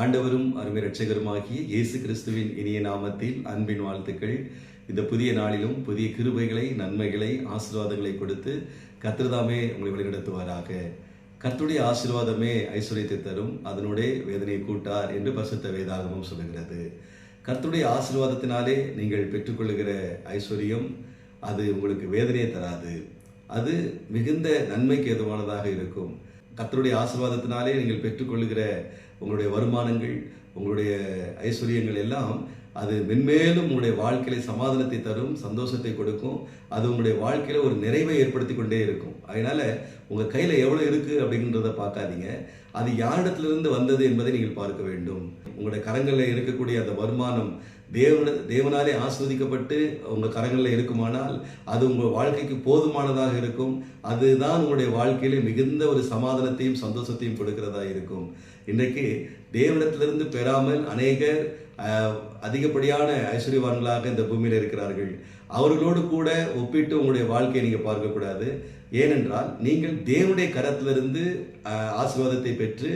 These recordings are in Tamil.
ஆண்டவரும் அருமை ரட்சகருமாகிய இயேசு கிறிஸ்துவின் இனிய நாமத்தில் அன்பின் வாழ்த்துக்கள். இந்த புதிய நாளிலும் புதிய கிருபைகளை நன்மைகளை ஆசீர்வாதங்களை கொடுத்து கத்திரதாமே உங்களை வழிநடத்துவாராக. கர்த்துடைய ஆசீர்வாதமே ஐஸ்வர்யத்தை தரும் அதனுடைய வேதனையை கூட்டார் என்று பசுத்த வேதாகமும் சொல்லுகிறது. கர்த்தருடைய ஆசீர்வாதத்தினாலே நீங்கள் பெற்றுக்கொள்கிற ஐஸ்வர்யம் அது உங்களுக்கு வேதனையை தராது. அது மிகுந்த நன்மைக்கு ஏதுவானதாக இருக்கும். கத்தருடைய ஆசீர்வாதத்தினாலே நீங்கள் பெற்றுக்கொள்ளுகிற உங்களுடைய வருமானங்கள் உங்களுடைய ஐஸ்வர்யங்கள் எல்லாம் அது மென்மேலும் உங்களுடைய வாழ்க்கையில சமாதானத்தை தரும் சந்தோஷத்தை கொடுக்கும். அது உங்களுடைய வாழ்க்கையில ஒரு நிறைவை ஏற்படுத்தி கொண்டே இருக்கும். அதனால உங்க கையில எவ்வளவு இருக்கு அப்படின்றத பார்க்காதீங்க. அது யாரிடத்திலிருந்து வந்தது என்பதை நீங்கள் பார்க்க வேண்டும். உங்களுடைய கரங்களில் இருக்கக்கூடிய அந்த வருமானம் தேவன தேவனாலே ஆஸ்வதிக்கப்பட்டு உங்கள் கரங்களில் இருக்குமானால் அது உங்கள் வாழ்க்கைக்கு போதுமானதாக இருக்கும். அதுதான் உங்களுடைய வாழ்க்கையிலே மிகுந்த ஒரு சமாதானத்தையும் சந்தோஷத்தையும் கொடுக்கிறதா இருக்கும். இன்றைக்கு தேவனிடத்திலிருந்து பெறாமல் அநேகர் அதிகப்படியான ஐஸ்வர்யவான்களாக இந்த பூமியில் இருக்கிறார்கள். அவர்களோடு கூட ஒப்பிட்டு உங்களுடைய வாழ்க்கையை நீங்கள் பார்க்கக்கூடாது. ஏனென்றால் நீங்கள் தேவனுடைய கரத்திலிருந்து ஆசீர்வாதத்தை பெற்று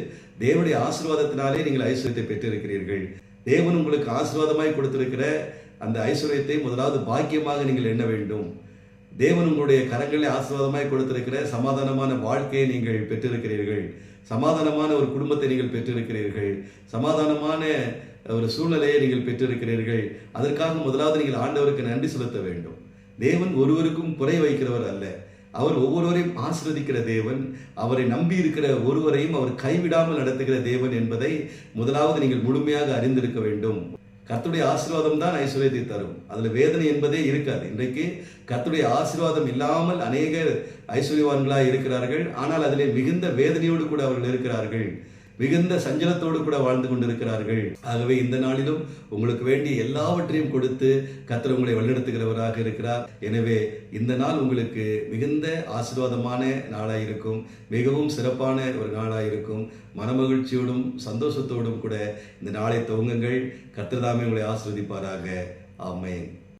தேவனுடைய ஆசீர்வாதத்தினாலே நீங்கள் ஐஸ்வர்யத்தை பெற்றிருக்கிறீர்கள். தேவன் உங்களுக்கு ஆசீர்வாதமாய் கொடுத்திருக்கிற அந்த ஐஸ்வர்யத்தை முதலாவது பாக்கியமாக நீங்கள் எண்ண வேண்டும். தேவன் உங்களுடைய கரங்களை ஆசீர்வாதமாய் கொடுத்திருக்கிற சமாதானமான வாழ்க்கையை நீங்கள் பெற்றிருக்கிறீர்கள். சமாதானமான ஒரு குடும்பத்தை நீங்கள் பெற்றிருக்கிறீர்கள். சமாதானமான ஒரு சூழ்நிலையை நீங்கள் பெற்றிருக்கிறீர்கள். அதற்காக முதலாவது நீங்கள் ஆண்டவருக்கு நன்றி செலுத்த வேண்டும். தேவன் ஒருவருக்கும் குறை வைக்கிறவர் அல்ல. அவர் ஒவ்வொருவரையும் ஆசீர்வதிக்கிற தேவன் அவரை நம்பி இருக்கிற ஒருவரையும் அவர் கைவிடாமல் நடத்துகிற தேவன் என்பதை முதலாவது நீங்கள் முழுமையாக அறிந்திருக்க வேண்டும். கத்துடைய ஆசீர்வாதம் தான் ஐஸ்வர்யத்தை தரும். அதுல வேதனை என்பதே இருக்காது. இன்றைக்கு கத்துடைய ஆசீர்வாதம் இல்லாமல் அநேகர் ஐஸ்வர்யவான்களாக இருக்கிறார்கள். ஆனால் அதிலே மிகுந்த வேதனையோடு கூட அவர்கள் இருக்கிறார்கள். மிகுந்த சஞ்சலத்தோடு கூட வாழ்ந்து கொண்டிருக்கிறார்கள். ஆகவே இந்த நாளிலும் உங்களுக்கு வேண்டிய எல்லாவற்றையும் கொடுத்து கர்த்தர் உங்களை வழிநடத்துகிறவராக இருக்கிறார். எனவே இந்த நாள் உங்களுக்கு மிகுந்த ஆசீர்வாதமான நாளாக இருக்கும். மிகவும் சிறப்பான ஒரு நாளாக இருக்கும். மனமகிழ்ச்சியோடும் சந்தோஷத்தோடும் கூட இந்த நாளை துவங்குங்கள். கத்திரதாமே உங்களை ஆசிர்வதிப்பாராக. ஆமேன்.